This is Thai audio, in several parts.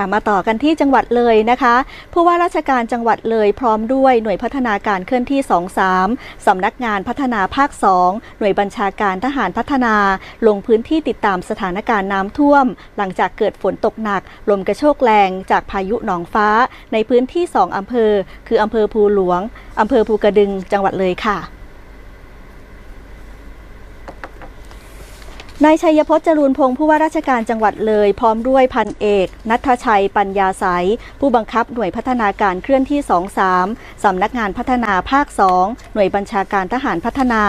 ค่ะมาต่อกันที่จังหวัดเลยนะคะผู้ว่าราชการจังหวัดเลยพร้อมด้วยหน่วยพัฒนาการเคลื่อนที่ 23สำนักงานพัฒนาภาค 2 หน่วยบัญชาการทหารพัฒนา ลงพื้นที่ติดตามสถานการณ์น้ำท่วม หลังจากเกิดฝนตกหนัก ลมกระโชกแรงจากพายุหนองฟ้า ในพื้นที่ 2อำเภอ คืออำเภอภูหลวงอำเภอภูกระดึงจังหวัดเลยค่ะ นายชัยพจน์จรูนพงศ์ผู้ว่าราชการจังหวัดเลย พร้อมด้วยพันเอก นัทชัยปัญญาสายผู้บังคับหน่วยพัฒนาการเคลื่อนที่ 23 สำนักงานพัฒนาภาค 2 หน่วยบัญชาการทหารพัฒนา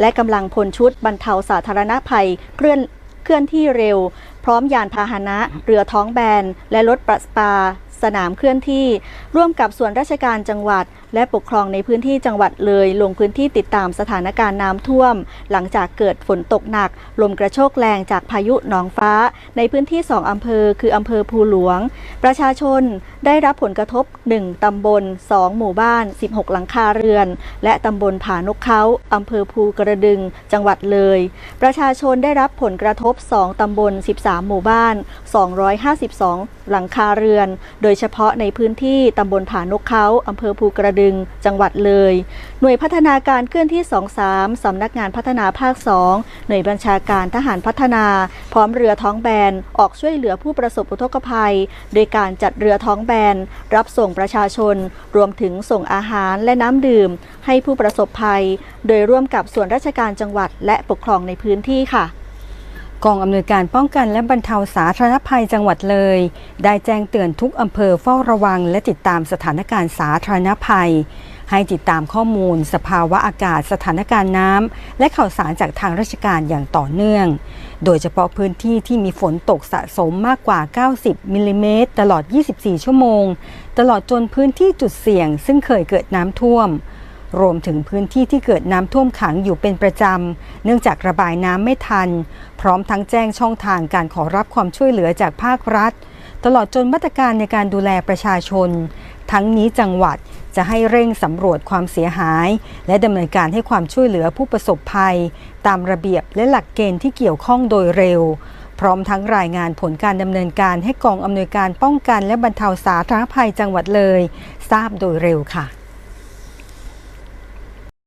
และกำลังพลชุดบรรเทาสาธารณภัยเคลื่อนเคลื่อนที่เร็ว พร้อมยานพาหนะ เรือท้องแบน และรถประปา สนามเคลื่อนที่ ร่วมกับส่วนราชการจังหวัด และปกครองในพื้นที่จังหวัดเลย ลงพื้นที่ติดตามสถานการณ์น้ำท่วม หลังจากเกิดฝนตกหนัก ลมกระโชกแรงจากพายุหนองฟ้า ในพื้นที่ 2 อำเภอ คืออำเภอภูหลวง ประชาชนได้รับผลกระทบ 1 ตำบล 2 หมู่บ้าน 16 หลังคาเรือน และตำบลผานกเขาอำเภอภูกระดึง จังหวัดเลย ประชาชนได้รับผลกระทบ 2 ตำบล 13 หมู่บ้าน 252 หลังคาเรือน โดยยเฉพาะในพื้นที่ตำบลผานกเขาอำเภอภูกระดึง จังหวัดเลย หน่วยพัฒนาการเคลื่อนที่ 23 สำนักงานพัฒนาภาค 2 หน่วยบัญชาการทหารพัฒนา พร้อมเรือท้องแบน ออกช่วยเหลือผู้ประสบอุทกภัย โดยการจัดเรือท้องแบน รับส่งประชาชน รวมถึงส่งอาหารและน้ำดื่ม ให้ผู้ประสบภัย โดยร่วมกับส่วนราชการจังหวัดและปกครองในพื้นที่ค่ะ กองอำนวยการป้องกันและบรรเทาสาธารณภัยจังหวัดเลย ได้แจ้งเตือนทุกอำเภอเฝ้าระวัง และติดตามสถานการณ์สาธารณภัย ให้ติดตามข้อมูล สภาวะอากาศสถานการณ์น้ำและข่าวสารจากทางราชการอย่างต่อเนื่อง โดยเฉพาะพื้นที่ที่มีฝนตกสะสมมากกว่า 90มิลลิเมตรตลอด 24 ชั่วโมง ตลอดจนพื้นที่จุดเสี่ยง ซึ่งเคยเกิดน้ำท่วม รวมถึงพื้นที่ที่เกิดน้ำท่วมขังอยู่เป็นประจำ เนื่องจากระบายน้ำไม่ทัน พร้อมทั้งแจ้งช่องทางการขอรับความช่วยเหลือจากภาครัฐ ตลอดจนมาตรการในการดูแลประชาชน ทั้งนี้จังหวัดจะให้เร่งสำรวจความเสียหาย และดำเนินการให้ความช่วยเหลือผู้ประสบภัย ตามระเบียบและหลักเกณฑ์ที่เกี่ยวข้องโดยเร็ว พร้อมทั้งรายงานผลการดำเนินการให้กองอำนวยการป้องกันและบรรเทาสาธารณภัยจังหวัดเลย ทราบโดยเร็วค่ะ